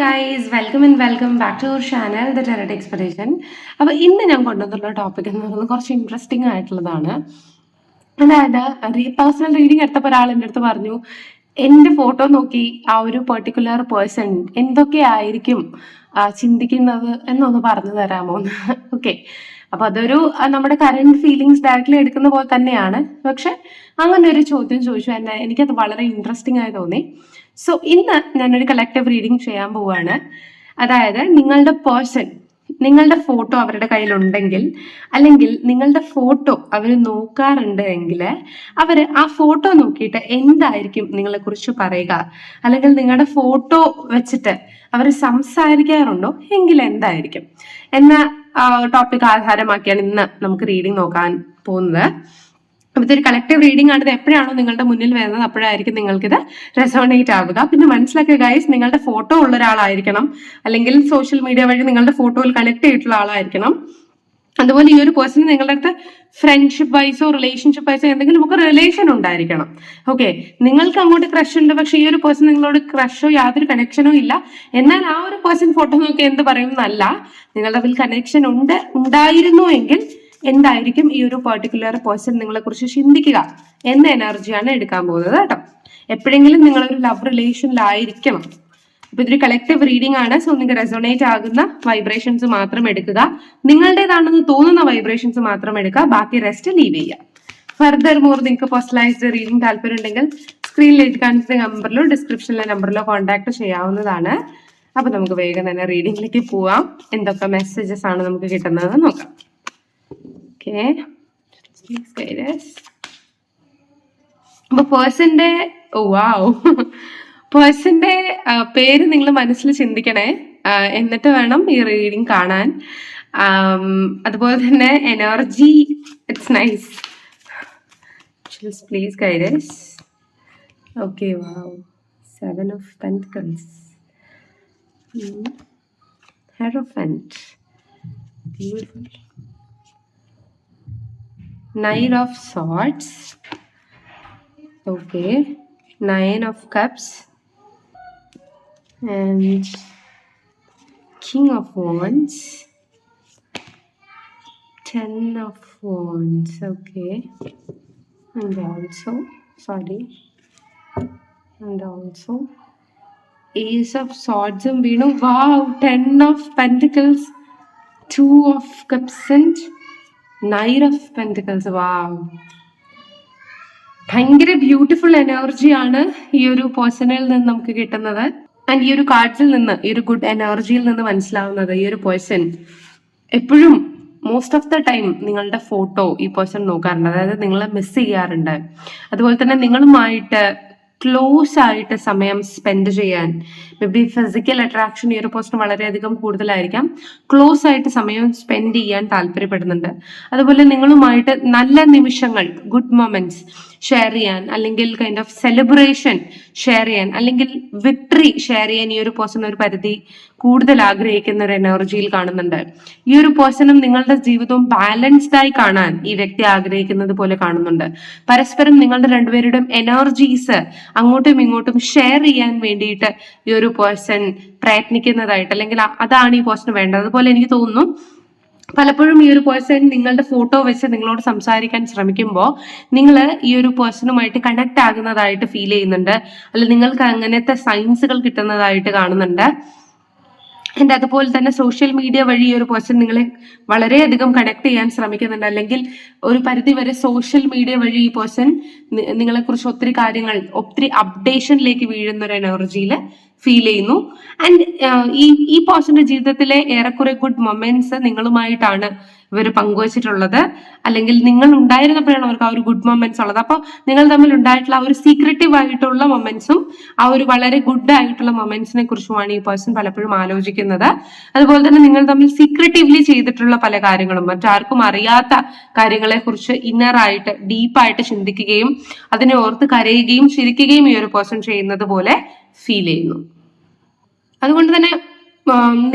Guys welcome and welcome back to our channel the tarot exploration അപ്പോൾ ഇന്ന് ഞാൻ കൊണ്ടുവന്നുള്ള topic എന്ന് പറയുന്നത് കുറച്ച് ഇൻട്രസ്റ്റിംഗ് ആയിട്ടുള്ളതാണ്. അതായത് പേഴ്സണൽ റീഡിങ് എടുത്തപ്പോൾ ഒരാൾ എന്റെ അടുത്ത് പറഞ്ഞു എന്റെ ഫോട്ടോ നോക്കി ആ ഒരു പെർട്ടിക്കുലർ പേഴ്സൺ എന്തൊക്കെ ആയിരിക്കും ആ, ചിന്തിക്കുന്നത് എന്നൊന്ന് പറഞ്ഞു തരാമോ? ഓക്കെ അപ്പൊ അതൊരു നമ്മുടെ കറണ്ട് ഫീലിങ്സ് ഡയറക്റ്റ്ലി എടുക്കുന്ന പോലെ തന്നെയാണ്. പക്ഷെ അങ്ങനെ ഒരു ചോദ്യം ചോദിച്ചു. എന്നെ എനിക്കത് വളരെ ഇൻട്രസ്റ്റിംഗ് ആയി തോന്നി. സോ ഇന്ന് ഞാനൊരു കളക്റ്റീവ് റീഡിംഗ് ചെയ്യാൻ പോവാണ്. അതായത് നിങ്ങളുടെ പേഴ്സൺ നിങ്ങളുടെ ഫോട്ടോ അവരുടെ കയ്യിലുണ്ടെങ്കിൽ അല്ലെങ്കിൽ നിങ്ങളുടെ ഫോട്ടോ അവർ നോക്കാറുണ്ട് എങ്കിൽ അവർ ആ ഫോട്ടോ നോക്കിയിട്ട് എന്തായിരിക്കും നിങ്ങളെ കുറിച്ച് പറയുക? അല്ലെങ്കിൽ നിങ്ങളുടെ ഫോട്ടോ വെച്ചിട്ട് അവർ സംസാരിക്കാറുണ്ടോ? എങ്കിൽ എന്തായിരിക്കും? എന്ന ടോപ്പിക് ആധാരമാക്കിയാണ് ഇന്ന് നമുക്ക് റീഡിംഗ് നോക്കാൻ പോകുന്നത്. അപ്പൊ ഇതൊരു കളക്റ്റീവ് റീഡിംഗ് ആണ് ഇത് എപ്പോഴാണോ നിങ്ങളുടെ മുന്നിൽ വരുന്നത്? അപ്പോഴായിരിക്കും നിങ്ങൾക്കിത് റെസോണേറ്റ് ആവുക. പിന്നെ മനസ്സിലാക്കുക ഗൈസ് നിങ്ങളുടെ ഫോട്ടോ ഉള്ള ഒരാളായിരിക്കണം. അല്ലെങ്കിൽ സോഷ്യൽ മീഡിയ വഴി നിങ്ങളുടെ ഫോട്ടോയിൽ കണക്ട് ചെയ്തിട്ടുള്ള ആളായിരിക്കണം. അതുപോലെ ഈ ഒരു പേഴ്സൺ നിങ്ങളുടെ അടുത്ത് ഫ്രണ്ട്ഷിപ്പ് വൈസോ റിലേഷൻഷിപ്പ് വൈസോ എന്തെങ്കിലും ഒക്കെ റിലേഷൻ ഉണ്ടായിരിക്കണം. ഓക്കെ നിങ്ങൾക്ക് അങ്ങോട്ട് ക്രഷ് ഉണ്ട്. പക്ഷെ ഈ ഒരു പേഴ്സൺ നിങ്ങളോട് ക്രഷോ യാതൊരു കണക്ഷനോ ഇല്ല. എന്നാൽ ആ ഒരു പേഴ്സൺ ഫോട്ടോ നോക്കി എന്ത് പറയും? എന്നല്ല. നിങ്ങളുടെ അതിൽ കണക്ഷൻ ഉണ്ട് ഉണ്ടായിരുന്നു എങ്കിൽ എന്തായിരിക്കും ഈ ഒരു പെർട്ടിക്കുലർ പേഴ്സൺ നിങ്ങളെ കുറിച്ച് ചിന്തിക്കുക എന്ന എനർജിയാണ് എടുക്കാൻ പോകുന്നത് കേട്ടോ. എപ്പോഴെങ്കിലും നിങ്ങളൊരു ലവ് റിലേഷനിലായിരിക്കണം അപ്പൊ ഇതൊരു കളക്റ്റീവ് റീഡിംഗ് ആണ്. സോ നിങ്ങൾക്ക് റെസോണേറ്റ് ആകുന്ന വൈബ്രേഷൻസ് മാത്രം എടുക്കുക. നിങ്ങളുടേതാണെന്ന് തോന്നുന്ന വൈബ്രേഷൻസ് മാത്രം എടുക്കുക. ബാക്കി റെസ്റ്റ് ലീവ് ചെയ്യുക. ഫർദർ മോർ നിങ്ങൾക്ക് പേഴ്സണലൈസ്ഡ് റീഡിംഗ് താല്പര്യം ഉണ്ടെങ്കിൽ സ്ക്രീനിൽ എഴുതി നമ്പറിലോ ഡിസ്ക്രിപ്ഷനിലെ നമ്പറിലോ കോൺടാക്ട് ചെയ്യാവുന്നതാണ്. അപ്പൊ നമുക്ക് വേഗം തന്നെ റീഡിംഗിലേക്ക് പോവാം. എന്തൊക്കെ മെസ്സേജസ് ആണ് നമുക്ക് കിട്ടുന്നത് നോക്കാം. ഓക്കെ. അപ്പൊ പേഴ്സന്റെ വാവ്. പേഴ്സന്റെ പേര് നിങ്ങൾ മനസ്സിൽ ചിന്തിക്കണേ. എന്നിട്ട് വേണം ഈ റീഡിങ് കാണാൻ. അതുപോലെ തന്നെ energy it's nice please guidance okay wow. Seven of pentacles hierophant beautiful Nine of Swords. Okay. Nine of Cups. And King of Wands. Ten of Wands. Okay. And also, sorry. And also, Ace of Swords and Venu. Wow. Ten of Pentacles. Two of Cups and nine of pentacles wow ഭയങ്കര beautiful എനർജിയാണ് ഈ ഒരു പേഴ്സണിൽ നിന്ന് നമുക്ക് കിട്ടുന്നത്. And ഈ ഒരു കാർഡ്സിൽ നിന്ന് ഈ ഒരു ഗുഡ് എനർജിയിൽ നിന്ന് മനസ്സിലാവുന്നത് ഈ ഒരു പേഴ്സൺ എപ്പോഴും മോസ്റ്റ് ഓഫ് ദ ടൈം നിങ്ങളുടെ ഫോട്ടോ ഈ പേഴ്സൺ നോക്കാറുണ്ട്. അതായത് നിങ്ങളെ മിസ് ചെയ്യാറുണ്ട്. അതുപോലെ തന്നെ നിങ്ങളുമായിട്ട് ക്ലോസ് ആയിട്ട് സമയം സ്പെൻഡ് ചെയ്യാൻ. മേ ബി ഫിസിക്കൽ അട്രാക്ഷൻ ഈ ഒരു പേഴ്സൺ വളരെയധികം കൂടുതലായിരിക്കാം. ക്ലോസ് ആയിട്ട് സമയം സ്പെൻഡ് ചെയ്യാൻ താല്പര്യപ്പെടുന്നുണ്ട്. അതുപോലെ നിങ്ങളുമായിട്ട് നല്ല നിമിഷങ്ങൾ ഗുഡ് മൊമെന്റ്സ് ഷെയർ ചെയ്യാൻ അല്ലെങ്കിൽ കൈൻഡ് ഓഫ് സെലിബ്രേഷൻ ഷെയർ ചെയ്യാൻ അല്ലെങ്കിൽ വിക്ടറി ഷെയർ ചെയ്യാൻ ഈ ഒരു പേഴ്സൺ ഒരു പരിധി കൂടുതൽ ആഗ്രഹിക്കുന്ന ഒരു എനർജിയിൽ കാണുന്നുണ്ട്. ഈ ഒരു പേഴ്സണും നിങ്ങളുടെ ജീവിതവും ബാലൻസ്ഡ് ആയി കാണാൻ ഈ വ്യക്തി ആഗ്രഹിക്കുന്നത് പോലെ കാണുന്നുണ്ട്. പരസ്പരം നിങ്ങളുടെ രണ്ടുപേരുടെയും എനർജീസ് അങ്ങോട്ടും ഇങ്ങോട്ടും ഷെയർ ചെയ്യാൻ വേണ്ടിയിട്ട് ഈ ഒരു പേഴ്സൺ പ്രയത്നിക്കുന്നതായിട്ട് അല്ലെങ്കിൽ അതാണ് ഈ പേഴ്സൺ വേണ്ടത്. അതുപോലെ എനിക്ക് തോന്നുന്നു പലപ്പോഴും ഈ ഒരു പേഴ്സൺ നിങ്ങളുടെ ഫോട്ടോ വെച്ച് നിങ്ങളോട് സംസാരിക്കാൻ ശ്രമിക്കുമ്പോൾ നിങ്ങൾ ഈ ഒരു പേഴ്സണുമായിട്ട് കണക്ട് ആകുന്നതായിട്ട് ഫീൽ ചെയ്യുന്നുണ്ട്. അല്ല നിങ്ങൾക്ക് അങ്ങനത്തെ സൈൻസുകൾ കിട്ടുന്നതായിട്ട് കാണുന്നുണ്ട്. ആൻഡ് അതുപോലെ തന്നെ സോഷ്യൽ മീഡിയ വഴി ഒരു പേഴ്സൺ നിങ്ങളെ വളരെയധികം കണക്ട് ചെയ്യാൻ ശ്രമിക്കുന്നുണ്ട്. അല്ലെങ്കിൽ ഒരു പരിധി വരെ സോഷ്യൽ മീഡിയ വഴി ഈ പേഴ്സൺ നിങ്ങളെ കുറിച്ച് ഒത്തിരി കാര്യങ്ങൾ ഒത്തിരി അപ്ഡേഷനിലേക്ക് വീഴുന്ന ഒരു എനർജിയിൽ ഫീൽ ചെയ്യുന്നു. ആൻഡ് ഈ ഈ പേഴ്സന്റെ ജീവിതത്തിലെ ഏറെക്കുറെ ഗുഡ് മൊമെന്റ്സ് നിങ്ങളുമായിട്ടാണ് ഇവർ പങ്കുവച്ചിട്ടുള്ളത്. അല്ലെങ്കിൽ നിങ്ങൾ ഉണ്ടായിരുന്നപ്പോഴാണ് അവർക്ക് ആ ഒരു ഗുഡ് മൊമെന്റ്സ് ഉള്ളത്. അപ്പോൾ നിങ്ങൾ തമ്മിൽ ഉണ്ടായിട്ടുള്ള ആ ഒരു സീക്രട്ടീവ് ആയിട്ടുള്ള മൊമെന്റ്സും ആ ഒരു വളരെ ഗുഡ് ആയിട്ടുള്ള മൊമെന്റ്സിനെ കുറിച്ചുമാണ് ഈ പേഴ്സൺ പലപ്പോഴും ആലോചിക്കുന്നത്. അതുപോലെ തന്നെ നിങ്ങൾ തമ്മിൽ സീക്രട്ടീവ്ലി ചെയ്തിട്ടുള്ള പല കാര്യങ്ങളും മറ്റാർക്കും അറിയാത്ത കാര്യങ്ങളെ കുറിച്ച് ഇന്നറായിട്ട് ഡീപ്പായിട്ട് ചിന്തിക്കുകയും അതിനെ ഓർത്ത് കരയുകയും ചിരിക്കുകയും ഈ ഒരു പേഴ്സൺ ചെയ്യുന്നത് പോലെ ഫീൽ ചെയ്യുന്നു. അതുകൊണ്ട് തന്നെ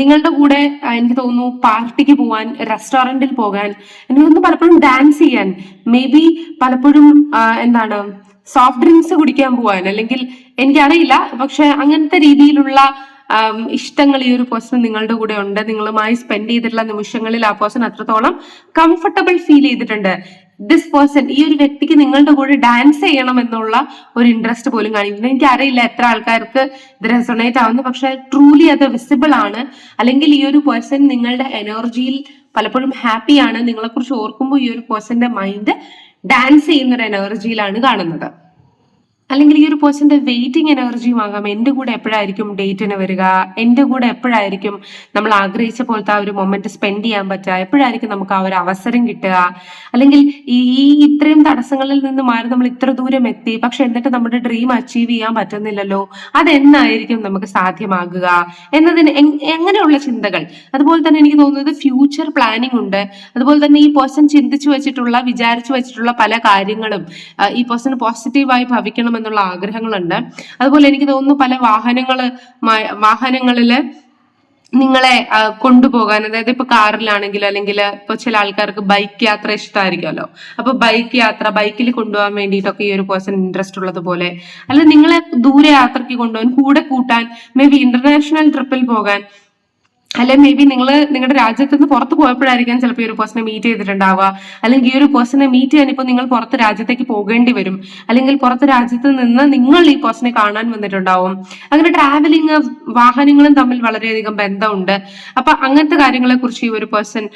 നിങ്ങളുടെ കൂടെ എനിക്ക് തോന്നുന്നു പാർട്ടിക്ക് പോകാൻ റെസ്റ്റോറന്റിൽ പോകാൻ എനിക്ക് തോന്നുന്നു പലപ്പോഴും ഡാൻസ് ചെയ്യാൻ മേ ബി പലപ്പോഴും എന്താണ് സോഫ്റ്റ് ഡ്രിങ്ക്സ് കുടിക്കാൻ പോവാൻ അല്ലെങ്കിൽ എനിക്കറിയില്ല പക്ഷെ അങ്ങനത്തെ രീതിയിലുള്ള ഇഷ്ടങ്ങൾ ഈ ഒരു പേഴ്സൺ നിങ്ങളുടെ കൂടെ ഉണ്ട്. നിങ്ങളുമായി സ്പെൻഡ് ചെയ്തിട്ടുള്ള നിമിഷങ്ങളിൽ ആ പേഴ്സൺ അത്രത്തോളം കംഫർട്ടബിൾ ഫീൽ ചെയ്തിട്ടുണ്ട്. ദിസ് പേഴ്സൺ ഈ ഒരു വ്യക്തിക്ക് നിങ്ങളുടെ കൂടെ ഡാൻസ് ചെയ്യണം എന്നുള്ള ഒരു ഇൻട്രസ്റ്റ് പോലും കാണിക്കുന്നത് എനിക്ക് അറിയില്ല എത്ര ആൾക്കാർക്ക് ഇത് റെസൊണേറ്റ് ആവുന്നു. പക്ഷെ ട്രൂലി അത് വിസിബിൾ ആണ്. അല്ലെങ്കിൽ ഈ ഒരു പേഴ്സൺ നിങ്ങളുടെ എനർജിയിൽ പലപ്പോഴും ഹാപ്പിയാണ് നിങ്ങളെ കുറിച്ച് ഓർക്കുമ്പോൾ ഈ ഒരു പേഴ്സന്റെ മൈൻഡ് ഡാൻസ് ചെയ്യുന്ന ഒരു എനർജിയിലാണ് കാണുന്നത്. അല്ലെങ്കിൽ ഈ ഒരു പേഴ്സന്റെ വെയിറ്റിംഗ് എനർജിയും ആകാം. എന്റെ കൂടെ എപ്പോഴായിരിക്കും ഡേറ്റിന് വരിക? എന്റെ കൂടെ എപ്പോഴായിരിക്കും നമ്മൾ ആഗ്രഹിച്ച പോലത്തെ ആ ഒരു മൊമെന്റ് സ്പെൻഡ് ചെയ്യാൻ പറ്റുക? എപ്പോഴായിരിക്കും നമുക്ക് ആ ഒരു അവസരം കിട്ടുക? അല്ലെങ്കിൽ ഈ ഇത്രയും തടസ്സങ്ങളിൽ നിന്ന് മാറി നമ്മൾ ഇത്ര ദൂരം എത്തി. പക്ഷെ എന്നിട്ട് നമ്മുടെ ഡ്രീം അച്ചീവ് ചെയ്യാൻ പറ്റുന്നില്ലല്ലോ. അതെന്നായിരിക്കും നമുക്ക് സാധ്യമാകുക? എന്നതിന് എങ്- എങ്ങനെയുള്ള ചിന്തകൾ? അതുപോലെ തന്നെ എനിക്ക് തോന്നുന്നത് ഫ്യൂച്ചർ പ്ലാനിംഗ് ഉണ്ട്. അതുപോലെ തന്നെ ഈ പേഴ്സൺ ചിന്തിച്ചു വെച്ചിട്ടുള്ള വിചാരിച്ചു വെച്ചിട്ടുള്ള പല കാര്യങ്ങളും ഈ പേഴ്സൺ പോസിറ്റീവായി ഭവിക്കണം എന്നുള്ള ആഗ്രഹങ്ങളുണ്ട്. അതുപോലെ എനിക്ക് തോന്നുന്നു പല വാഹനങ്ങൾ വാഹനങ്ങളിൽ നിങ്ങളെ കൊണ്ടുപോകാൻ അതായത് ഇപ്പൊ കാറിലാണെങ്കിൽ അല്ലെങ്കിൽ ഇപ്പൊ ചില ആൾക്കാർക്ക് ബൈക്ക് യാത്ര ഇഷ്ടമായിരിക്കുമല്ലോ അപ്പൊ ബൈക്ക് യാത്ര ബൈക്കിൽ കൊണ്ടുപോകാൻ വേണ്ടിയിട്ടൊക്കെ ഈ ഒരു പേഴ്സൺ ഇൻട്രസ്റ്റ് ഉള്ളത് പോലെ അല്ല നിങ്ങളെ ദൂരെ യാത്രയ്ക്ക് കൊണ്ടുപോകാൻ കൂടെ കൂട്ടാൻ മേ ബി ഇന്റർനാഷണൽ ട്രിപ്പിൽ പോകാൻ അല്ലെ മേ ബി നിങ്ങൾ നിങ്ങളുടെ രാജ്യത്ത് നിന്ന് പുറത്ത് പോയപ്പോഴായിരിക്കാം ചിലപ്പോൾ ഈ ഒരു പേഴ്സണെ മീറ്റ് ചെയ്തിട്ടുണ്ടാവുക. അല്ലെങ്കിൽ ഈ ഒരു പേഴ്സണെ മീറ്റ് ചെയ്യാൻ ഇപ്പോൾ നിങ്ങൾ പുറത്ത് രാജ്യത്തേക്ക് പോകേണ്ടി വരും. അല്ലെങ്കിൽ പുറത്ത് രാജ്യത്ത് നിന്ന് നിങ്ങൾ ഈ പേഴ്സണെ കാണാൻ വന്നിട്ടുണ്ടാവും. അങ്ങനെ ട്രാവലിംഗ് വാഹനങ്ങളും തമ്മിൽ വളരെയധികം ബന്ധമുണ്ട്. അപ്പൊ അങ്ങനത്തെ കാര്യങ്ങളെ കുറിച്ച് ഈ ഒരു പേഴ്സൺ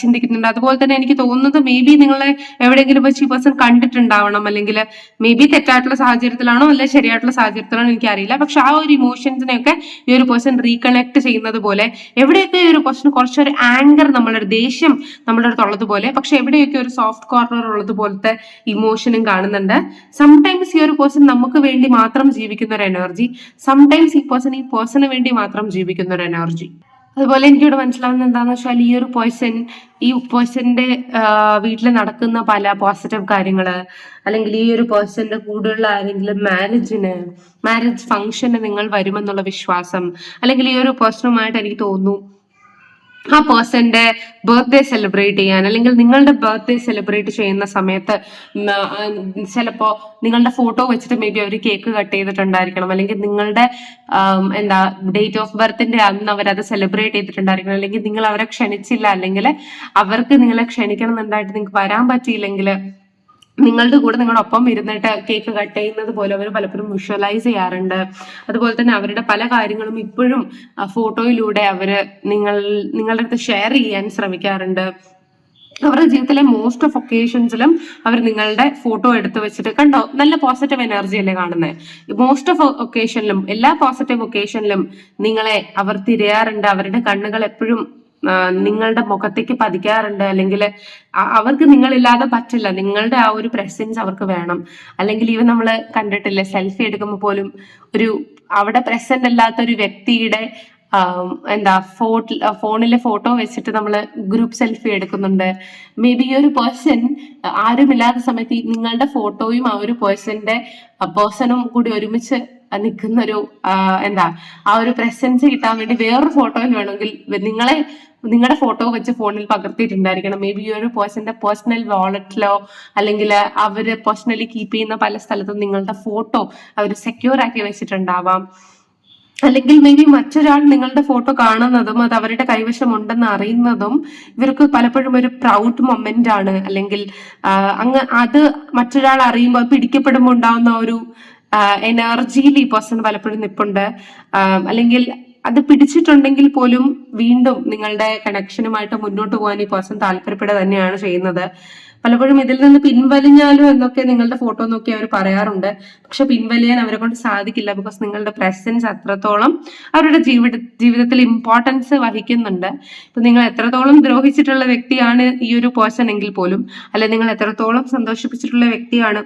ചിന്തിക്കുന്നുണ്ട്. അതുപോലെ തന്നെ എനിക്ക് തോന്നുന്നത് മേ ബി നിങ്ങളെ എവിടെയെങ്കിലും വെച്ച് ഈ പേഴ്സൺ കണ്ടിട്ടുണ്ടാവണം. അല്ലെങ്കിൽ മേ ബി തെറ്റായിട്ടുള്ള സാഹചര്യത്തിലാണോ അല്ലെ ശരിയായിട്ടുള്ള സാഹചര്യത്തിലാണോ എനിക്കറിയില്ല. പക്ഷെ ആ ഒരു ഇമോഷൻസിനെയൊക്കെ ഈ ഒരു പേഴ്സൺ റീകണക്ട് ചെയ്യുന്നത് പോലെ എവിടെയൊക്കെ ഈ ഒരു ക്വസ്റ്റിന് കുറച്ചൊരു ആങ്കർ നമ്മളൊരു ദേഷ്യം നമ്മളുടെ അടുത്ത് ഉള്ളതുപോലെ പക്ഷെ എവിടെയൊക്കെ ഒരു സോഫ്റ്റ് കോർണർ ഉള്ളത് പോലത്തെ ഇമോഷനും കാണുന്നുണ്ട്. സംടൈംസ് ഈ ഒരു പേഴ്സൺ നമുക്ക് വേണ്ടി മാത്രം ജീവിക്കുന്ന ഒരു എനർജി സംടൈംസ് ഈ പേഴ്സൺ ഈ പേഴ്സണിന് വേണ്ടി മാത്രം ജീവിക്കുന്ന ഒരു എനർജി അതുപോലെ എനിക്കിവിടെ മനസ്സിലാവുന്നത് എന്താണെന്ന് വെച്ചാൽ ഈ ഒരു പേഴ്സൺ ഈ പേഴ്സന്റെ വീട്ടിൽ നടക്കുന്ന പല പോസിറ്റീവ് കാര്യങ്ങൾ അല്ലെങ്കിൽ ഈ ഒരു പേഴ്സന്റെ കൂടെയുള്ള ആരെങ്കിലും മാരേജിന് മാരേജ് ഫംഗ്ഷന് നിങ്ങൾ വരുമെന്നുള്ള വിശ്വാസം അല്ലെങ്കിൽ ഈ ഒരു പേഴ്സണുമായിട്ട് എനിക്ക് തോന്നുന്നു ആ പേഴ്സന്റെ ബർത്ത്ഡേ സെലിബ്രേറ്റ് ചെയ്യാൻ അല്ലെങ്കിൽ നിങ്ങളുടെ ബർത്ത്ഡേ സെലിബ്രേറ്റ് ചെയ്യുന്ന സമയത്ത് ചിലപ്പോ നിങ്ങളുടെ ഫോട്ടോ വെച്ചിട്ട് മേ ബി അവർ കേക്ക് കട്ട് ചെയ്തിട്ടുണ്ടായിരിക്കണം അല്ലെങ്കിൽ നിങ്ങളുടെ എന്താ ഡേറ്റ് ഓഫ് ബർത്തിന്റെ അന്ന് അവർ അത് സെലിബ്രേറ്റ് ചെയ്തിട്ടുണ്ടായിരിക്കണം അല്ലെങ്കിൽ നിങ്ങൾ അവരെ ക്ഷണിച്ചില്ല അല്ലെങ്കിൽ അവർക്ക് നിങ്ങളെ ക്ഷണിക്കണം എന്നുണ്ടായിട്ട് നിങ്ങൾക്ക് വരാൻ പറ്റിയില്ലെങ്കിൽ നിങ്ങളുടെ കൂടെ നിങ്ങളുടെ ഒപ്പം ഇരുന്നിട്ട് കേക്ക് കട്ട് ചെയ്യുന്നത് പോലെ അവർ പലപ്പോഴും വിഷ്വലൈസ് ചെയ്യാറുണ്ട്. അതുപോലെ തന്നെ അവരുടെ പല കാര്യങ്ങളും ഇപ്പോഴും ഫോട്ടോയിലൂടെ അവർ നിങ്ങൾ നിങ്ങളുടെ അടുത്ത് ഷെയർ ചെയ്യാൻ ശ്രമിക്കാറുണ്ട്. അവരുടെ ജീവിതത്തിലെ മോസ്റ്റ് ഓഫ് ഒക്കേഷൻസിലും അവർ നിങ്ങളുടെ ഫോട്ടോ എടുത്തു വെച്ചിട്ട് കണ്ടോ? നല്ല പോസിറ്റീവ് എനർജി അല്ലേ കാണുന്നത് മോസ്റ്റ് ഓഫ് ഒക്കേഷനിലും എല്ലാ പോസിറ്റീവ് ഒക്കേഷനിലും നിങ്ങളെ അവർ തിരയാറുണ്ട്. അവരുടെ കണ്ണുകൾ എപ്പോഴും നിങ്ങളുടെ മുഖത്തേക്ക് പതിക്കാറുണ്ട്. അല്ലെങ്കിൽ അവർക്ക് നിങ്ങളില്ലാതെ പറ്റില്ല. നിങ്ങളുടെ ആ ഒരു പ്രസൻസ് അവർക്ക് വേണം. അല്ലെങ്കിൽ ഇവ നമ്മൾ കണ്ടിട്ടില്ലേ സെൽഫി എടുക്കുമ്പോൾ പോലും ഒരു അവിടെ പ്രസന്റ് അല്ലാത്ത ഒരു വ്യക്തിയുടെ എന്താ ഫോ ഫോണിലെ ഫോട്ടോ വെച്ചിട്ട് നമ്മൾ ഗ്രൂപ്പ് സെൽഫി എടുക്കുന്നുണ്ട്. മേ ബി ഈ ഒരു പേഴ്സൺ ആരുമില്ലാത്ത സമയത്ത് നിങ്ങളുടെ ഫോട്ടോയും ആ ഒരു പേഴ്സന്റെ പേഴ്സണും കൂടി ഒരുമിച്ച് നിൽക്കുന്ന ഒരു എന്താ ആ ഒരു പ്രസൻസ് കിട്ടാൻ വേണ്ടി വേറൊരു ഫോട്ടോയിൽ വേണമെങ്കിൽ നിങ്ങളെ നിങ്ങളുടെ ഫോട്ടോ വെച്ച് ഫോണിൽ പകർത്തിയിട്ടുണ്ടായിരിക്കണം. മേ ബി ഈ ഒരു പേഴ്സന്റെ പേഴ്സണൽ വാളറ്റിലോ അല്ലെങ്കിൽ അവർ പേഴ്സണലി കീപ്പ് ചെയ്യുന്ന പല സ്ഥലത്തും നിങ്ങളുടെ ഫോട്ടോ അവർ സെക്യൂർ ആക്കി വെച്ചിട്ടുണ്ടാവാം. അല്ലെങ്കിൽ മേ ബി മറ്റൊരാൾ നിങ്ങളുടെ ഫോട്ടോ കാണുന്നതും അത് അവരുടെ കൈവശം ഉണ്ടെന്ന് അറിയുന്നതും ഇവർക്ക് പലപ്പോഴും ഒരു പ്രൗഡ് മൊമെന്റ് ആണ്. അല്ലെങ്കിൽ അങ്ങ് അത് മറ്റൊരാൾ അറിയുമ്പോൾ പിടിക്കപ്പെടുമ്പോൾ ഉണ്ടാവുന്ന ഒരു എനർജിയിൽ ഈ പേഴ്സൺ പലപ്പോഴും നിപ്പുണ്ട്. അല്ലെങ്കിൽ അത് പിടിച്ചിട്ടുണ്ടെങ്കിൽ പോലും വീണ്ടും നിങ്ങളുടെ കണക്ഷനുമായിട്ട് മുന്നോട്ട് പോകാൻ ഈ പേഴ്സൺ താല്പര്യപ്പെടുക തന്നെയാണ് ചെയ്യുന്നത്. പലപ്പോഴും ഇതിൽ നിന്ന് പിൻവലിഞ്ഞാലും എന്നൊക്കെ നിങ്ങളുടെ ഫോട്ടോ നോക്കി അവർ പറയാറുണ്ട്. പക്ഷെ പിൻവലിയാൻ അവരെ കൊണ്ട് സാധിക്കില്ല ബിക്കോസ് നിങ്ങളുടെ പ്രസൻസ് അത്രത്തോളം അവരുടെ ജീവിത ജീവിതത്തിൽ ഇമ്പോർട്ടൻസ് വഹിക്കുന്നുണ്ട്. ഇപ്പൊ നിങ്ങൾ എത്രത്തോളം ദ്രോഹിച്ചിട്ടുള്ള വ്യക്തിയാണ് ഈ ഒരു പേഴ്സൺ എങ്കിൽ പോലും അല്ലെ നിങ്ങൾ എത്രത്തോളം സന്തോഷിപ്പിച്ചിട്ടുള്ള വ്യക്തിയാണ്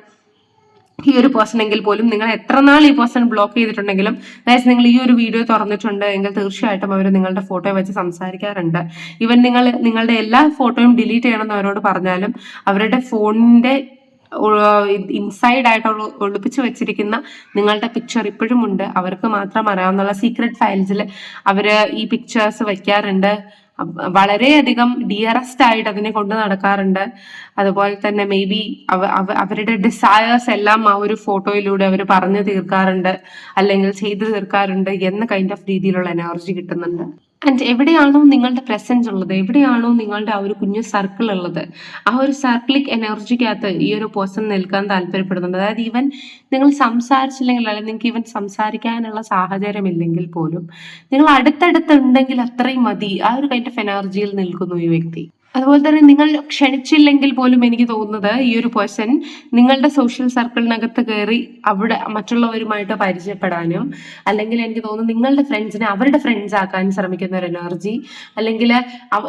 ഈ ഒരു പേഴ്സൺ എങ്കിൽ പോലും നിങ്ങൾ എത്ര നാൾ ഈ പേഴ്സൺ ബ്ലോക്ക് ചെയ്തിട്ടുണ്ടെങ്കിലും അതായത് നിങ്ങൾ ഈ ഒരു വീഡിയോ തുറന്നിട്ടുണ്ട് എങ്കിൽ തീർച്ചയായിട്ടും അവർ നിങ്ങളുടെ ഫോട്ടോ വെച്ച് സംസാരിക്കാറുണ്ട്. ഇവൻ നിങ്ങൾ നിങ്ങളുടെ എല്ലാ ഫോട്ടോയും ഡിലീറ്റ് ചെയ്യണമെന്ന് അവരോട് പറഞ്ഞാലും അവരുടെ ഫോണിന്റെ ഇൻസൈഡ് ആയിട്ട് ഒളിപ്പിച്ചു വെച്ചിരിക്കുന്ന നിങ്ങളുടെ പിക്ചർ ഇപ്പോഴും ഉണ്ട്. അവർക്ക് മാത്രം അറിയാവുന്ന സീക്രട്ട് ഫയൽസിൽ അവർ ഈ പിക്ചേഴ്സ് വെക്കാറുണ്ട്. വളരെയധികം ഡിയറസ്റ്റ് ആയിട്ട് അതിനെ കൊണ്ട് നടക്കാറുണ്ട്. അതുപോലെ തന്നെ മേ ബി അവരുടെ ഡിസയേഴ്സ് എല്ലാം ആ ഒരു ഫോട്ടോയിലൂടെ അവർ പറഞ്ഞു തീർക്കാറുണ്ട്. അല്ലെങ്കിൽ ചെയ്തു തീർക്കാറുണ്ട് എന്ന കൈൻഡ് ഓഫ് രീതിയിലുള്ള എനർജി കിട്ടുന്നുണ്ട്. ആൻഡ് എവിടെയാണോ നിങ്ങളുടെ പ്രസൻസ് ഉള്ളത് എവിടെയാണോ നിങ്ങളുടെ ആ ഒരു കുഞ്ഞു സർക്കിൾ ഉള്ളത് ആ ഒരു സർക്കിളിക് എനർജിക്കകത്ത് ഈ ഒരു പേഴ്സൺ നിൽക്കാൻ താല്പര്യപ്പെടുന്നുണ്ട്. അതായത് ഈവൻ നിങ്ങൾ സംസാരിച്ചില്ലെങ്കിൽ അല്ലെങ്കിൽ നിങ്ങൾക്ക് ഈവൻ സംസാരിക്കാനുള്ള സാഹചര്യം ഇല്ലെങ്കിൽ പോലും നിങ്ങൾ അടുത്തടുത്തുണ്ടെങ്കിൽ അത്രയും മതി. ആ ഒരു കൈൻഡ് ഓഫ് എനർജിയിൽ നിൽക്കുന്നു ഈ വ്യക്തി. അതുപോലെ തന്നെ നിങ്ങൾ ക്ഷണിച്ചില്ലെങ്കിൽ പോലും എനിക്ക് തോന്നുന്നത് ഈ ഒരു പേഴ്സൺ നിങ്ങളുടെ സോഷ്യൽ സർക്കിളിനകത്ത് കയറി അവിടെ മറ്റുള്ളവരുമായിട്ട് പരിചയപ്പെടാനും അല്ലെങ്കിൽ എനിക്ക് തോന്നുന്നു നിങ്ങളുടെ ഫ്രണ്ട്സിനെ അവരുടെ ഫ്രണ്ട്സ് ആക്കാൻ ശ്രമിക്കുന്ന ഒരു എനർജി അല്ലെങ്കിൽ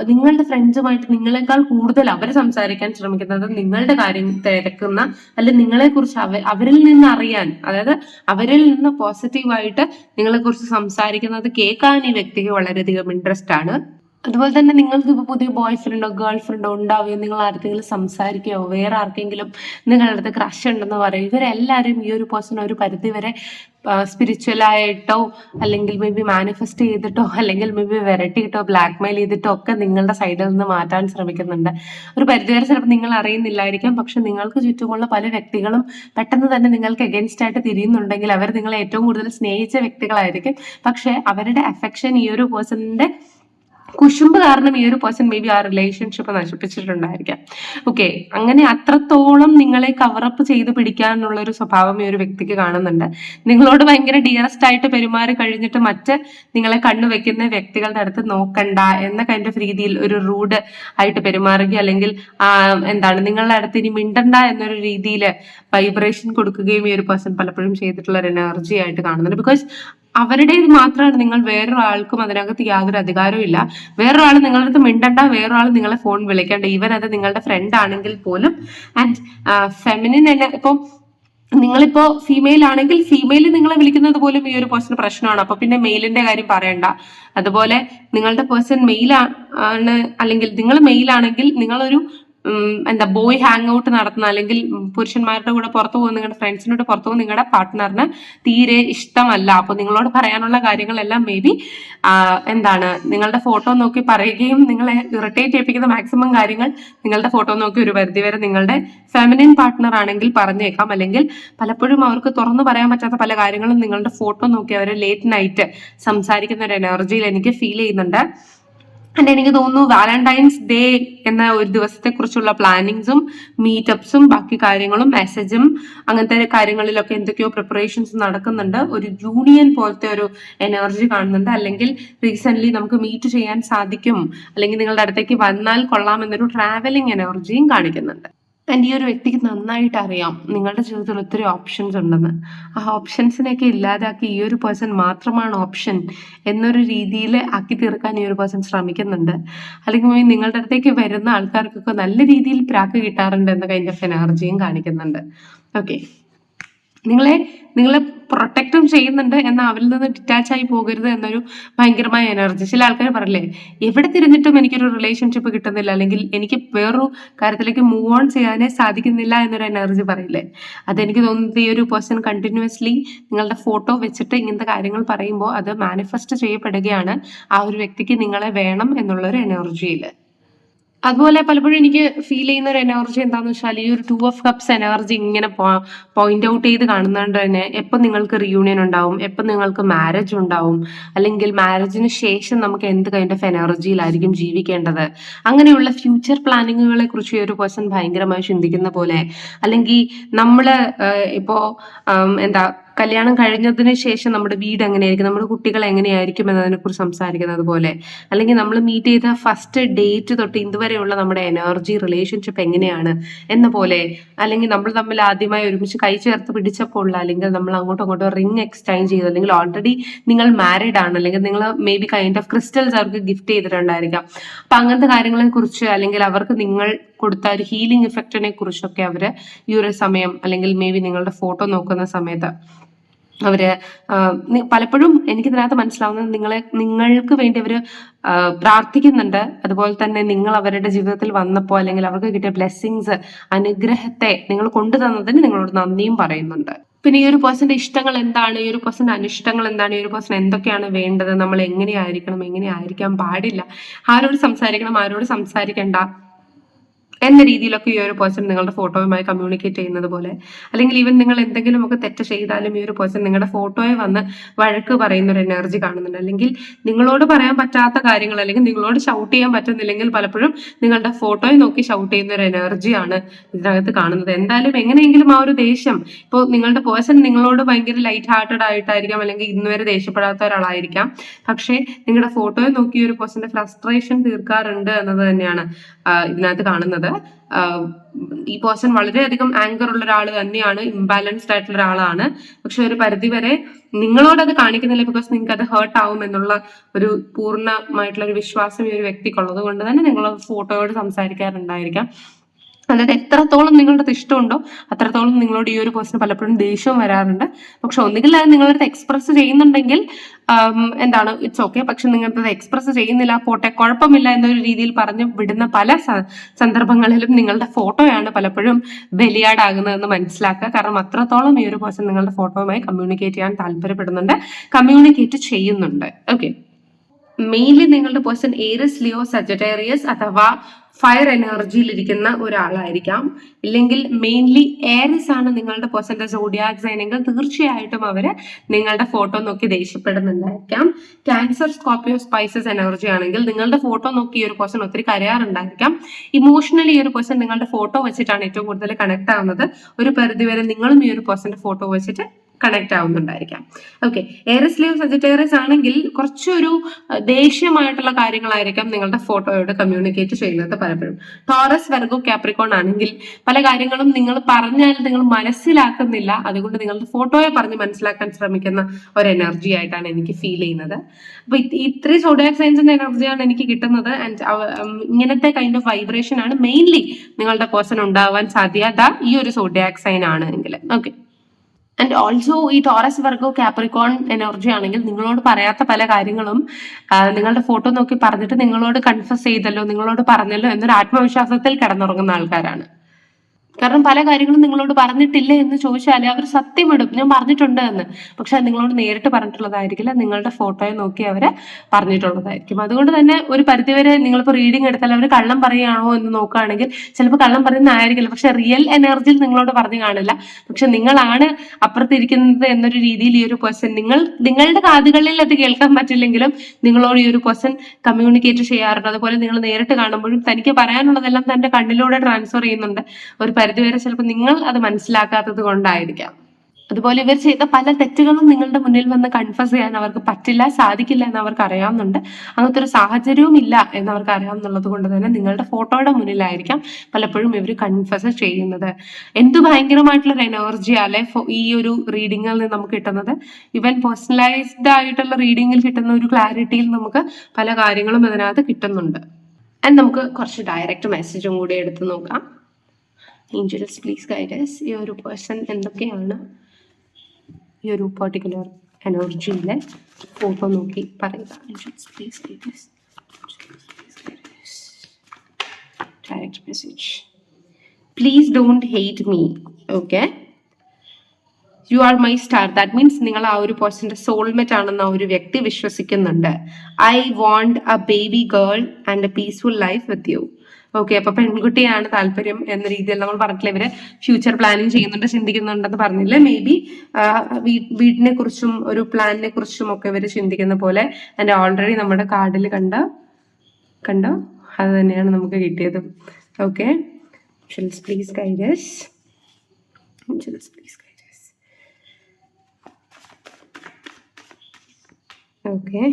നിങ്ങളുടെ ഫ്രണ്ട്സുമായിട്ട് നിങ്ങളെക്കാൾ കൂടുതൽ അവർ സംസാരിക്കാൻ ശ്രമിക്കുന്നത് നിങ്ങളുടെ കാര്യം തിരക്കുന്ന അല്ലെങ്കിൽ നിങ്ങളെക്കുറിച്ച് അവ അവരിൽ നിന്ന് അറിയാൻ അതായത് അവരിൽ നിന്ന് പോസിറ്റീവായിട്ട് നിങ്ങളെക്കുറിച്ച് സംസാരിക്കുന്നത് കേൾക്കാൻ ഈ വ്യക്തിക്ക് വളരെയധികം ഇൻട്രസ്റ്റ് ആണ്. അതുപോലെ തന്നെ നിങ്ങൾക്ക് ഇപ്പോൾ പുതിയ ബോയ് ഫ്രണ്ടോ ഗേൾ ഫ്രണ്ടോ ഉണ്ടാവുകയോ നിങ്ങൾ ആർക്കെങ്കിലും സംസാരിക്കുകയോ വേറെ ആർക്കെങ്കിലും നിങ്ങളുടെ അടുത്ത് ക്രഷ് ഉണ്ടെന്ന് പറയും ഇവരെല്ലാവരും ഈ ഒരു പേഴ്സൺ ഒരു പരിധി വരെ സ്പിരിച്വലായിട്ടോ അല്ലെങ്കിൽ മേ ബി മാനിഫെസ്റ്റ് ചെയ്തിട്ടോ അല്ലെങ്കിൽ മേ ബി വിരട്ടിയിട്ടോ ബ്ലാക്ക് മെയിൽ ചെയ്തിട്ടോ ഒക്കെ നിങ്ങളുടെ സൈഡിൽ നിന്ന് മാറ്റാൻ ശ്രമിക്കുന്നുണ്ട്. ഒരു പരിധിവരെ ചിലപ്പോൾ നിങ്ങൾ അറിയുന്നില്ലായിരിക്കാം പക്ഷെ നിങ്ങൾക്ക് ചുറ്റുമുള്ള പല വ്യക്തികളും പെട്ടെന്ന് തന്നെ നിങ്ങൾക്ക് എഗൻസ്റ്റ് ആയിട്ട് തിരിയുന്നുണ്ടെങ്കിൽ അവർ നിങ്ങളെ ഏറ്റവും കൂടുതൽ സ്നേഹിച്ച വ്യക്തികളായിരിക്കും. പക്ഷെ അവരുടെ അഫെക്ഷൻ ഈ ഒരു പേഴ്സണിന്റെ കുശുമ്പ് കാരണം ഈ ഒരു പേഴ്സൺ മേ ബി ആ റിലേഷൻഷിപ്പ് നശിപ്പിച്ചിട്ടുണ്ടായിരിക്കാം. ഓക്കെ അങ്ങനെ അത്രത്തോളം നിങ്ങളെ കവറപ്പ് ചെയ്ത് പിടിക്കാനുള്ള ഒരു സ്വഭാവം ഈ ഒരു വ്യക്തിക്ക് കാണുന്നുണ്ട്. നിങ്ങളോട് ഭയങ്കര ഡിയറസ്റ്റ് ആയിട്ട് പെരുമാറി കഴിഞ്ഞിട്ട് മറ്റ് നിങ്ങളെ കണ്ണു വെക്കുന്ന വ്യക്തികളുടെ അടുത്ത് നോക്കണ്ട എന്ന കൈൻഡ് ഓഫ് രീതിയിൽ ഒരു റൂഡ് ആയിട്ട് പെരുമാറുക അല്ലെങ്കിൽ എന്താണ് നിങ്ങളുടെ അടുത്ത് ഇനി മിണ്ടണ്ട എന്നൊരു രീതിയിൽ വൈബ്രേഷൻ കൊടുക്കുകയും ഈ ഒരു പേഴ്സൺ പലപ്പോഴും ചെയ്തിട്ടുള്ള ഒരു എനർജി ആയിട്ട് കാണുന്നുണ്ട്. ബിക്കോസ് അവരുടെ ഇത് മാത്രമാണ്. നിങ്ങൾ വേറൊരാൾക്കും അതിനകത്ത് യാതൊരു അധികാരവും ഇല്ല. വേറൊരാൾ നിങ്ങളുടെ അടുത്ത് മിണ്ടണ്ട. വേറൊരാൾ നിങ്ങളെ ഫോൺ വിളിക്കേണ്ട. ഈവൻ അത് നിങ്ങളുടെ ഫ്രണ്ട് ആണെങ്കിൽ പോലും. ആൻഡ് ഫെമിനിൻ എന്നെ ഇപ്പം നിങ്ങളിപ്പോ ഫീമെയിൽ ആണെങ്കിൽ ഫീമെയിൽ നിങ്ങളെ വിളിക്കുന്നത് പോലും ഈ ഒരു പേഴ്സൺ പ്രശ്നമാണ്. അപ്പൊ പിന്നെ മെയിലിന്റെ കാര്യം പറയണ്ട. അതുപോലെ നിങ്ങളുടെ പേഴ്സൺ മെയിൽ ആണ് അല്ലെങ്കിൽ നിങ്ങൾ മെയിൽ ആണെങ്കിൽ നിങ്ങളൊരു എന്താ ബോയ് ഹാങ് ഔട്ട് നടത്തുന്ന അല്ലെങ്കിൽ പുരുഷന്മാരുടെ കൂടെ പുറത്തു പോകുന്ന നിങ്ങളുടെ ഫ്രണ്ട്സിനോട് പുറത്തു പോകുന്ന നിങ്ങളുടെ പാർട്ട്ണറിന് തീരെ ഇഷ്ടമല്ല. അപ്പൊ നിങ്ങളോട് പറയാനുള്ള കാര്യങ്ങളെല്ലാം മേ ബി എന്താണ് നിങ്ങളുടെ ഫോട്ടോ നോക്കി പറയുകയും നിങ്ങളെ ഇറിറ്റേറ്റ് ചെയ്യിപ്പിക്കുന്ന മാക്സിമം കാര്യങ്ങൾ നിങ്ങളുടെ ഫോട്ടോ നോക്കി ഒരു പരിധിവരെ നിങ്ങളുടെ ഫെമിനിൻ പാർട്ട്ണർ ആണെങ്കിൽ പറഞ്ഞേക്കാം. അല്ലെങ്കിൽ പലപ്പോഴും അവർക്ക് തുറന്നു പറയാൻ പറ്റാത്ത പല കാര്യങ്ങളും നിങ്ങളുടെ ഫോട്ടോ നോക്കി അവർ ലേറ്റ് നൈറ്റ് സംസാരിക്കുന്ന ഒരു എനർജിയിൽ എനിക്ക് ഫീൽ ചെയ്യുന്നുണ്ട്. ആൻഡ് എനിക്ക് തോന്നുന്നു വാലന്റൈൻസ് ഡേ എന്ന ഒരു ദിവസത്തെ കുറിച്ചുള്ള പ്ലാനിങ്സും മീറ്റപ്സും ബാക്കി കാര്യങ്ങളും മെസ്സേജും അങ്ങനത്തെ കാര്യങ്ങളിലൊക്കെ എന്തൊക്കെയോ പ്രിപ്പറേഷൻസ് നടക്കുന്നുണ്ട്. ഒരു യൂണിയൻ പോലത്തെ ഒരു എനർജി കാണുന്നുണ്ട്. അല്ലെങ്കിൽ റീസെന്റ് നമുക്ക് മീറ്റ് ചെയ്യാൻ സാധിക്കും. അല്ലെങ്കിൽ നിങ്ങളുടെ അടുത്തേക്ക് വന്നാൽ കൊള്ളാം എന്നൊരു ട്രാവലിംഗ് എനർജിയും കാണിക്കുന്നുണ്ട്. ആൻഡ് ഈ ഒരു വ്യക്തിക്ക് നന്നായിട്ട് അറിയാം നിങ്ങളുടെ ജീവിതത്തിൽ ഒത്തിരി ഓപ്ഷൻസ് ഉണ്ടെന്ന്. ആ ഓപ്ഷൻസിനെയൊക്കെ ഇല്ലാതാക്കി ഈ ഒരു പേഴ്സൺ മാത്രമാണ് ഓപ്ഷൻ എന്നൊരു രീതിയിൽ ആക്കി തീർക്കാൻ ഈ ഒരു പേഴ്സൺ ശ്രമിക്കുന്നുണ്ട്. അല്ലെങ്കിൽ നിങ്ങളുടെ അടുത്തേക്ക് വരുന്ന ആൾക്കാർക്കൊക്കെ നല്ല രീതിയിൽ പ്രാക്ക് കിട്ടാറുണ്ട് എന്ന കൈൻഡ് ഓഫ് എനർജിയും കാണിക്കുന്നുണ്ട്. ഓക്കെ നിങ്ങളെ നിങ്ങളെ പ്രൊട്ടക്റ്റും ചെയ്യുന്നുണ്ട് എന്നാൽ അവരിൽ നിന്ന് ഡിറ്റാച്ച് ആയി പോകരുത് എന്നൊരു ഭയങ്കരമായ എനർജി ചില ആൾക്കാർ പറയില്ലേ എവിടെ തിരിഞ്ഞിട്ടും എനിക്കൊരു റിലേഷൻഷിപ്പ് കിട്ടുന്നില്ല അല്ലെങ്കിൽ എനിക്ക് വേറൊരു കാര്യത്തിലേക്ക് മൂവ് ഓൺ ചെയ്യാനേ സാധിക്കുന്നില്ല എന്നൊരു എനർജി പറയില്ലേ. അതെനിക്ക് തോന്നുന്നത് ഈ ഒരു പേഴ്സൺ കണ്ടിന്യൂസ്ലി നിങ്ങളുടെ ഫോട്ടോ വെച്ചിട്ട് ഇങ്ങനത്തെ കാര്യങ്ങൾ പറയുമ്പോൾ അത് മാനിഫെസ്റ്റ് ചെയ്യപ്പെടുകയാണ് ആ ഒരു വ്യക്തിക്ക് നിങ്ങളെ വേണം എന്നുള്ളൊരു എനർജിയിൽ അതുപോലെ പലപ്പോഴും എനിക്ക് ഫീൽ ചെയ്യുന്ന ഒരു എനർജി എന്താണെന്ന് വെച്ചാൽ ഈ ഒരു ടു ഓഫ് കപ്സ് എനർജി ഇങ്ങനെ പോയിന്റ് ഔട്ട് ചെയ്ത് കാണുന്നതുകൊണ്ട് തന്നെ എപ്പം നിങ്ങൾക്ക് റിയൂണിയൻ ഉണ്ടാവും എപ്പം നിങ്ങൾക്ക് മാരേജ് ഉണ്ടാവും അല്ലെങ്കിൽ മാരേജിന് ശേഷം നമുക്ക് എന്ത് കൈൻഡ് ഓഫ് എനർജിയിലായിരിക്കും ജീവിക്കേണ്ടത്. അങ്ങനെയുള്ള ഫ്യൂച്ചർ പ്ലാനിങ്ങുകളെ കുറിച്ച് ഈ ഒരു പേഴ്സൺ ഭയങ്കരമായി ചിന്തിക്കുന്ന പോലെ അല്ലെങ്കിൽ നമ്മൾ ഇപ്പോ എന്താ കല്യാണം കഴിഞ്ഞതിന് ശേഷം നമ്മുടെ വീട് എങ്ങനെയായിരിക്കും? നമ്മുടെ കുട്ടികൾ എങ്ങനെയായിരിക്കും എന്നതിനെ കുറിച്ച് സംസാരിക്കുന്നത് പോലെ അല്ലെങ്കിൽ നമ്മൾ മീറ്റ് ചെയ്ത ഫസ്റ്റ് ഡേറ്റ് തൊട്ട് ഇതുവരെയുള്ള നമ്മുടെ എനർജി റിലേഷൻഷിപ്പ് എങ്ങനെയാണ് എന്ന പോലെ. അല്ലെങ്കിൽ നമ്മൾ തമ്മിൽ ആദ്യമായി ഒരുമിച്ച് കൈ ചേർത്ത് പിടിച്ചപ്പോൾ അല്ലെങ്കിൽ നമ്മൾ അങ്ങോട്ടും ഇങ്ങോട്ടും റിംഗ് എക്സ്ചേഞ്ച് ചെയ്തു. അല്ലെങ്കിൽ ഓൾറെഡി നിങ്ങൾ മാരീഡ് ആണ്. അല്ലെങ്കിൽ നിങ്ങൾ maybe kind of crystals അവർക്ക് ഗിഫ്റ്റ് ചെയ്തിട്ടുണ്ടായിരിക്കാം. അപ്പൊ അങ്ങനത്തെ കാര്യങ്ങളെ കുറിച്ച് അല്ലെങ്കിൽ അവർക്ക് നിങ്ങൾ കൊടുത്ത ഒരു ഹീലിംഗ് ഇഫക്റ്റിനെ കുറിച്ചൊക്കെ അവർ ഈ ഒരു സമയം അല്ലെങ്കിൽ മേ ബി നിങ്ങളുടെ ഫോട്ടോ നോക്കുന്ന സമയത്ത് അവർ പലപ്പോഴും എനിക്ക് ഇതിനകത്ത് മനസ്സിലാവുന്നത് നിങ്ങളെ നിങ്ങൾക്ക് വേണ്ടി അവർ പ്രാർത്ഥിക്കുന്നുണ്ട്. അതുപോലെ തന്നെ നിങ്ങൾ അവരുടെ ജീവിതത്തിൽ വന്നപ്പോൾ അല്ലെങ്കിൽ അവർക്ക് കിട്ടിയ ബ്ലെസ്സിങ്സ് അനുഗ്രഹത്തെ നിങ്ങൾ കൊണ്ടുതന്നതിന് നിങ്ങളോട് നന്ദിയും പറയുന്നുണ്ട്. പിന്നെ ഈ ഒരു പേഴ്സന്റെ ഇഷ്ടങ്ങൾ എന്താണ്? ഈ ഒരു പേഴ്സന്റെ അനിഷ്ടങ്ങൾ എന്താണ്? ഈ ഒരു പേഴ്സൺ എന്തൊക്കെയാണ് വേണ്ടത്? നമ്മൾ എങ്ങനെയായിരിക്കണം? എങ്ങനെയായിരിക്കാൻ പാടില്ല? ആരോട് സംസാരിക്കണം? ആരോട് സംസാരിക്കണ്ട? എന്ന രീതിയിലൊക്കെ ഈ ഒരു പേഴ്സൺ നിങ്ങളുടെ ഫോട്ടോയുമായി കമ്മ്യൂണിക്കേറ്റ് ചെയ്യുന്നത് പോലെ. അല്ലെങ്കിൽ ഈവൻ നിങ്ങൾ എന്തെങ്കിലുമൊക്കെ തെറ്റ് ചെയ്താലും ഈ ഒരു പേഴ്സൺ നിങ്ങളുടെ ഫോട്ടോയെ വന്ന് വഴക്ക് പറയുന്ന ഒരു എനർജി കാണുന്നുണ്ട്. അല്ലെങ്കിൽ നിങ്ങളോട് പറയാൻ പറ്റാത്ത കാര്യങ്ങൾ അല്ലെങ്കിൽ നിങ്ങളോട് ഷൗട്ട് ചെയ്യാൻ പറ്റുന്നില്ലെങ്കിൽ പലപ്പോഴും നിങ്ങളുടെ ഫോട്ടോയെ നോക്കി ഷൗട്ട് ചെയ്യുന്ന ഒരു എനർജിയാണ് ഇതിനകത്ത് കാണുന്നത്. എന്തായാലും എങ്ങനെയെങ്കിലും ആ ഒരു ദേഷ്യം ഇപ്പോൾ നിങ്ങളുടെ പേഴ്സൺ നിങ്ങളോട് ഭയങ്കര ലൈറ്റ് ഹാർട്ടഡ് ആയിട്ടായിരിക്കാം അല്ലെങ്കിൽ ഇന്ന് വരെ ദേഷ്യപ്പെടാത്ത ഒരാളായിരിക്കാം. പക്ഷേ നിങ്ങളുടെ ഫോട്ടോയെ നോക്കി ഒരു പേഴ്സന്റെ ഫ്രസ്ട്രേഷൻ തീർക്കാറുണ്ട് എന്നത് തന്നെയാണ് ഇതിനകത്ത് കാണുന്നത്. ഈ പേഴ്സൺ വളരെയധികം ആങ്കർ ഉള്ള ഒരാൾ തന്നെയാണ് ഇംബാലൻസ്ഡ് ആയിട്ടുള്ള ഒരാളാണ്. പക്ഷെ ഒരു പരിധിവരെ നിങ്ങളോട് അത് കാണിക്കുന്നില്ല ബിക്കോസ് നിങ്ങൾക്ക് അത് ഹേർട്ട് ആവും എന്നുള്ള ഒരു പൂർണമായിട്ടുള്ള ഒരു വിശ്വാസം ഈ ഒരു വ്യക്തിക്കുള്ളത് കൊണ്ട് തന്നെ നിങ്ങൾ ഫോട്ടോയോട് സംസാരിക്കാറുണ്ടായിരിക്കാം. അതായത് എത്രത്തോളം നിങ്ങളുടെ അത് ഇഷ്ടമുണ്ടോ അത്രത്തോളം നിങ്ങളോട് ഈ ഒരു പേഴ്സൺ പലപ്പോഴും ദേഷ്യവും വരാറുണ്ട്. പക്ഷെ ഒന്നുകിൽ അത് നിങ്ങളടുത്ത് എക്സ്പ്രസ് ചെയ്യുന്നുണ്ടെങ്കിൽ എന്താണ് ഇറ്റ്സ് ഓക്കെ പക്ഷെ നിങ്ങളുടെ അടുത്ത് എക്സ്പ്രസ് ചെയ്യുന്നില്ല പോട്ടെ കുഴപ്പമില്ല എന്നൊരു രീതിയിൽ പറഞ്ഞു വിടുന്ന പല സന്ദർഭങ്ങളിലും നിങ്ങളുടെ ഫോട്ടോയാണ് പലപ്പോഴും ബലിയാടാകുന്നതെന്ന് മനസ്സിലാക്കുക. കാരണം അത്രത്തോളം ഈ ഒരു പേഴ്സൺ നിങ്ങളുടെ ഫോട്ടോയുമായി കമ്മ്യൂണിക്കേറ്റ് ചെയ്യാൻ താല്പര്യപ്പെടുന്നുണ്ട് കമ്മ്യൂണിക്കേറ്റ് ചെയ്യുന്നുണ്ട്. ഓക്കെ മെയിൻലി നിങ്ങളുടെ പേഴ്സൺ ഏരിയസ് ലിയോ സജറ്റേറിയസ് അഥവാ ഫയർ എനർജിയിൽ ഇരിക്കുന്ന ഒരാളായിരിക്കാം. ഇല്ലെങ്കിൽ മെയിൻലി ഏരിയസ് ആണ് നിങ്ങളുടെ പെർസെന്റേജ് സോഡിയാക് ആയിരുന്നെങ്കിൽ തീർച്ചയായിട്ടും അവർ നിങ്ങളുടെ ഫോട്ടോ നോക്കി ദേഷ്യപ്പെടുന്നുണ്ടായിരിക്കാം. ക്യാൻസർ സ്കോപ്പിയോ സ്പൈസസ് എനർജി ആണെങ്കിൽ നിങ്ങളുടെ ഫോട്ടോ നോക്കി ഈ ഒരു പേഴ്സൺ ഒത്തിരി കരയാറുണ്ടായിരിക്കാം. ഇമോഷണലി ഈ ഒരു പേഴ്സൺ നിങ്ങളുടെ ഫോട്ടോ വെച്ചിട്ടാണ് ഏറ്റവും കൂടുതൽ കണക്ട് ആവുന്നത്. ഒരു പരിധിവരെ നിങ്ങളും ഈ ഒരു പേഴ്സന്റെ ഫോട്ടോ വെച്ചിട്ട് കണക്ട് ആവുന്നുണ്ടായിരിക്കാം. ഓക്കെ ഏറെ സ്ലീവ് സജിറ്റേറിയസ് ആണെങ്കിൽ കുറച്ചൊരു ദേഷ്യമായിട്ടുള്ള കാര്യങ്ങളായിരിക്കാം നിങ്ങളുടെ ഫോട്ടോയോട് കമ്മ്യൂണിക്കേറ്റ് ചെയ്യുന്നത് പലപ്പോഴും. ടോറസ് വെർഗോ കാപ്രിക്കോൺ ആണെങ്കിൽ പല കാര്യങ്ങളും നിങ്ങൾ പറഞ്ഞാൽ നിങ്ങൾ മനസ്സിലാക്കുന്നില്ല. അതുകൊണ്ട് നിങ്ങളുടെ ഫോട്ടോയെ പറഞ്ഞ് മനസ്സിലാക്കാൻ ശ്രമിക്കുന്ന ഒരു എനർജി ആയിട്ടാണ് എനിക്ക് ഫീൽ ചെയ്യുന്നത്. അപ്പൊ ഇത് ഇത്രയും സോഡിയാക് സയൻസിന്റെ എനർജിയാണ് എനിക്ക് കിട്ടുന്നത്. ആൻഡ് ഇങ്ങനത്തെ കൈൻഡ് ഓഫ് വൈബ്രേഷൻ ആണ് മെയിൻലി നിങ്ങളുടെ പേഴ്സൺ ഉണ്ടാവാൻ സാധ്യത ഈ ഒരു സോഡിയാക് സൈൻ ആണ് എങ്കിൽ. ഓക്കെ ആൻഡ് ഓൾസോ ഈ ടോറസ് വർഗോ കാപ്രിക്കോൺ എനർജി ആണെങ്കിൽ നിങ്ങളോട് പറയാത്ത പല കാര്യങ്ങളും നിങ്ങളുടെ ഫോട്ടോ നോക്കി പറഞ്ഞിട്ട് നിങ്ങളോട് കൺഫസ് ചെയ്തല്ലോ നിങ്ങളോട് പറഞ്ഞല്ലോ എന്നൊരു ആത്മവിശ്വാസത്തിൽ കിടന്നുറങ്ങുന്ന ആൾക്കാരാണ്. കാരണം പല കാര്യങ്ങളും നിങ്ങളോട് പറഞ്ഞിട്ടില്ല എന്ന് ചോദിച്ചാൽ അവർ സത്യമിടും. ഞാൻ പറഞ്ഞിട്ടുണ്ട് എന്ന്. പക്ഷെ നിങ്ങളോട് നേരിട്ട് പറഞ്ഞിട്ടുള്ളതായിരിക്കില്ല. നിങ്ങളുടെ ഫോട്ടോയെ നോക്കി അവർ പറഞ്ഞിട്ടുള്ളതായിരിക്കും. അതുകൊണ്ട് തന്നെ ഒരു പരിധിവരെ നിങ്ങളിപ്പോൾ റീഡിംഗ് എടുത്താൽ അവർ കള്ളം പറയുകയാണോ എന്ന് നോക്കുകയാണെങ്കിൽ ചിലപ്പോൾ കള്ളം പറയുന്നതായിരിക്കില്ല. പക്ഷെ റിയൽ എനർജിയിൽ നിങ്ങളോട് പറഞ്ഞു കാണില്ല. പക്ഷെ നിങ്ങളാണ് അപ്പുറത്തിരിക്കുന്നത് എന്നൊരു രീതിയിൽ ഈ ഒരു പേഴ്സൺ നിങ്ങൾ നിങ്ങളുടെ കാതുകളിൽ അത് കേൾക്കാൻ പറ്റില്ലെങ്കിലും നിങ്ങളോട് ഈ ഒരു പേഴ്സൺ കമ്മ്യൂണിക്കേറ്റ് ചെയ്യാറുണ്ട്. അതുപോലെ നിങ്ങൾ നേരിട്ട് കാണുമ്പോഴും തനിക്ക് പറയാനുള്ളതെല്ലാം തന്റെ കണ്ണിലൂടെ ട്രാൻസ്ഫർ ചെയ്യുന്നുണ്ട്. ഒരു പരിധിവരെ ചിലപ്പോൾ നിങ്ങൾ അത് മനസ്സിലാക്കാത്തത് കൊണ്ടായിരിക്കാം. അതുപോലെ ഇവർ ചെയ്ത പല തെറ്റുകളും നിങ്ങളുടെ മുന്നിൽ വന്ന് കൺഫസ് ചെയ്യാൻ അവർക്ക് പറ്റില്ല സാധിക്കില്ല എന്ന് അവർക്ക് അറിയാവുന്നുണ്ട്. അങ്ങനത്തെ ഒരു സാഹചര്യവും ഇല്ല എന്ന് അവർക്ക് അറിയാവുന്നുള്ളത് കൊണ്ട് തന്നെ നിങ്ങളുടെ ഫോട്ടോയുടെ മുന്നിലായിരിക്കാം പലപ്പോഴും ഇവർ കൺഫസ് ചെയ്യുന്നത്. എന്ത് ഭയങ്കരമായിട്ടുള്ള ഒരു എനർജിയാലെ ഈ ഒരു റീഡിങ്ങിൽ നിന്ന് നമുക്ക് കിട്ടുന്നത്? ഇവൻ പേഴ്സണലൈസ്ഡ് ആയിട്ടുള്ള റീഡിങ്ങിൽ കിട്ടുന്ന ഒരു ക്ലാരിറ്റിയിൽ നമുക്ക് പല കാര്യങ്ങളും ഇതിനകത്ത് കിട്ടുന്നുണ്ട്. ആൻഡ് നമുക്ക് കുറച്ച് ഡയറക്റ്റ് മെസ്സേജും കൂടി എടുത്ത് നോക്കാം. ഏഞ്ചൽസ് പ്ലീസ് ഗൈഡസ് ഈ ഒരു പേഴ്സൺ എന്തൊക്കെയാണ് ഈ ഒരു പെർട്ടിക്കുലർ എനർജിയിലെ ഫോട്ടോ നോക്കി പറയുക. Angels please guides direct message please don't hate me okay you are my star that means നിങ്ങൾ ആ ഒരു പേഴ്സന്റെ സോൾമേറ്റ് ആണെന്ന് ആ ഒരു വ്യക്തി വിശ്വസിക്കുന്നുണ്ട്. I want a baby girl and a peaceful life with you okay അപ്പൊ പെൺകുട്ടിയാണ് താല്പര്യം എന്ന രീതിയിൽ നമ്മൾ പറഞ്ഞില്ല ഇവർ ഫ്യൂച്ചർ പ്ലാനിങ് ചെയ്യുന്നുണ്ട് ചിന്തിക്കുന്നുണ്ടെന്ന് പറഞ്ഞില്ല? മേ ബി വീടിനെ കുറിച്ചും ഒരു പ്ലാനിനെ കുറിച്ചും ഒക്കെ ഇവർ ചിന്തിക്കുന്ന പോലെ എന്റെ ഓൾറെഡി നമ്മുടെ കാർഡിൽ കണ്ട കണ്ടോ അത് തന്നെയാണ് നമുക്ക് കിട്ടിയത്. Okay please guides please okay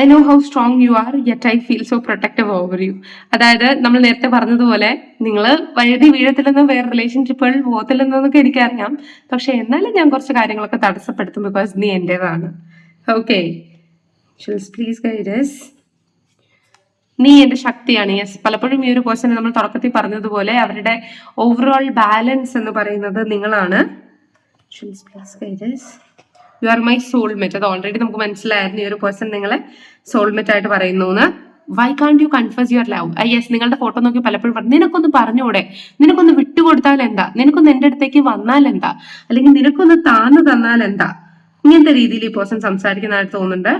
I know how strong you are yet I feel so protective over you അതായത് നമ്മൾ നേരത്തെ പറഞ്ഞതുപോലെ നിങ്ങൾ വഴുതി വീഴത്തില്ലെന്നും വേറെ റിലേഷൻഷിപ്പുകൾ പോകത്തില്ലെന്നൊക്കെ എനിക്കറിയാം. പക്ഷെ എന്നാലും ഞാൻ കുറച്ച് കാര്യങ്ങളൊക്കെ തടസ്സപ്പെടുത്തും ബിക്കോസ് നീ എന്റെതാണ് ഓക്കെ പ്ലീസ് ഗൈഡസ് നീ എന്റെ ശക്തിയാണ്. യെസ് പലപ്പോഴും ഈ ഒരു പേഴ്സൺ നമ്മൾ തുടക്കത്തിൽ പറഞ്ഞതുപോലെ അവരുടെ ഓവറോൾ ബാലൻസ് എന്ന് പറയുന്നത് നിങ്ങളാണ്. യു ആർ മൈ സോൾമേറ്റ് അത് ഓൾറെഡി നമുക്ക് മനസ്സിലായിരുന്നു ഈ ഒരു പേഴ്സൺ നിങ്ങളെ സോൾമേറ്റ് ആയിട്ട് പറയുന്നു എന്ന് why can't you confess your love I yes നിങ്ങളുടെ ഫോട്ടോ നോക്കി പലപ്പോഴും പറഞ്ഞു നിനക്കൊന്ന് പറഞ്ഞൂടെ? നിനക്കൊന്ന് വിട്ടുകൊടുത്താൽ എന്താ? നിനക്കൊന്ന് എന്റെ അടുത്തേക്ക് വന്നാൽ എന്താ? അല്ലെങ്കിൽ നിനക്കൊന്ന് താന്നു തന്നാൽ എന്താ? ഇങ്ങനത്തെ രീതിയിൽ ഈ പേഴ്സൺ സംസാരിക്കുന്നതായിട്ട് തോന്നുന്നുണ്ട്.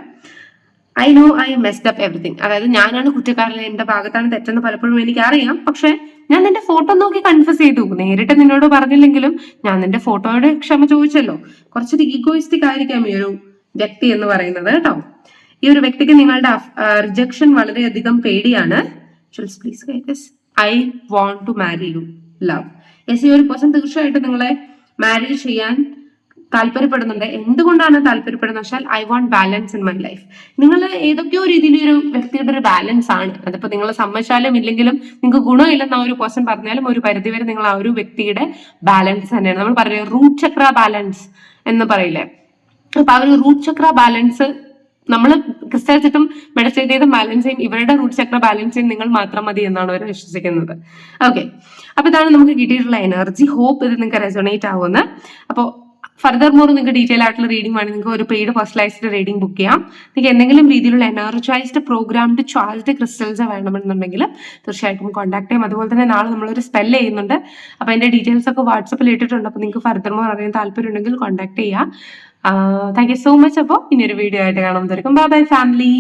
I know I messed up everything അതായത് ഞാനാണ് കുറ്റക്കാരൻ എന്റെ ഭാഗത്താണ് തെറ്റെന്ന് പലപ്പോഴും എനിക്ക് അറിയാം പക്ഷെ ഞാൻ നിന്റെ ഫോട്ടോ നോക്കി കൺഫ്യൂസ് ചെയ്തു. നേരിട്ട് നിന്നോട് പറഞ്ഞില്ലെങ്കിലും ഞാൻ നിന്റെ ഫോട്ടോയോട് ക്ഷമ ചോദിച്ചല്ലോ. കുറച്ചൊരു ഈഗോയിസ്റ്റിക് ആയിരിക്കാം ഈ ഒരു വ്യക്തി എന്ന് പറയുന്നത് കേട്ടോ. ഈ ഒരു വ്യക്തിക്ക് നിങ്ങളുടെ റിജക്ഷൻ വളരെയധികം പേടിയാണ്. Please I want to marry you love yes ഈ ഒരു പേഴ്സൺ തീർച്ചയായിട്ടും നിങ്ങളെ മാരി ചെയ്യാൻ താല്പര്യപ്പെടുന്നുണ്ട്. എന്തുകൊണ്ടാണ് താല്പര്യപ്പെടുന്നത്? വെച്ചാൽ I want balance in my life നിങ്ങൾ ഏതൊക്കെയോ രീതിയിൽ ഒരു വ്യക്തിയുടെ ഒരു ബാലൻസ് ആണ്. അതിപ്പോ നിങ്ങൾ സമ്മതിച്ചാലും ഇല്ലെങ്കിലും നിങ്ങൾക്ക് ഗുണമില്ലെന്ന് ആ ഒരു പേഴ്സൺ പറഞ്ഞാലും ഒരു പരിധിവരെ നിങ്ങൾ ആ ഒരു വ്യക്തിയുടെ ബാലൻസ് തന്നെയാണ്. നമ്മൾ പറയുന്നത് റൂട്ട് ചക്ര ബാലൻസ് എന്ന് പറയില്ലേ. അപ്പൊ ആ ഒരു റൂട്ട് ചക്ര ബാലൻസ് നമ്മൾ ക്രിസ്ത്യാനിച്ചിട്ടും മെഡിസേറ്റ് ചെയ്ത ബാലൻസ് ചെയ്യും. ഇവരുടെ റൂട്ട് ചക്ര ബാലൻസ് ചെയ്യും. നിങ്ങൾ മാത്രം മതി എന്നാണ് അവർ വിശ്വസിക്കുന്നത്. ഓക്കെ അപ്പൊ ഇതാണ് നമുക്ക് കിട്ടിയിട്ടുള്ള എനർജി ഹോപ്പ് ഇത് നിങ്ങൾക്ക് റെസൊണേറ്റ് ആവുമെന്ന്. അപ്പോൾ ഫർദർ മോർ നിങ്ങൾക്ക് ഡീറ്റെയിൽ ആയിട്ടുള്ള റീഡിംഗ് വേണമെങ്കിൽ നിങ്ങൾക്ക് ഒരു പെയ്ഡ് പേഴ്സണലൈസ്ഡ് റീഡിംഗ് ബുക്ക് ചെയ്യാം. നിങ്ങൾക്ക് എന്തെങ്കിലും രീതിയിലുള്ള എനർജൈസ്ഡ് പ്രോഗ്രാംഡ് ചാർജ്ഡ് ക്രിസ്റ്റൽസ് വേണമെന്നുണ്ടെങ്കിൽ തീർച്ചയായിട്ടും കോൺടാക്ട് ചെയ്യാം. അതുപോലെ തന്നെ നാളെ നമ്മളൊരു സ്പെൽ ചെയ്യുന്നുണ്ട്. അപ്പോൾ അതിന്റെ ഡീറ്റെയിൽസ് ഒക്കെ വാട്സപ്പിൽ ഇട്ടിട്ടുണ്ട്. അപ്പോൾ നിങ്ങൾക്ക് ഫർദർ മോർ അറിയാൻ താല്പര്യം ഉണ്ടെങ്കിൽ കോൺടാക്ട് ചെയ്യാം. താങ്ക് യു സോ മച്ച് അപ്പോൾ ഇനിയൊരു വീഡിയോ ആയിട്ട് കാണാൻ ബൈ ബൈ ഫാമിലി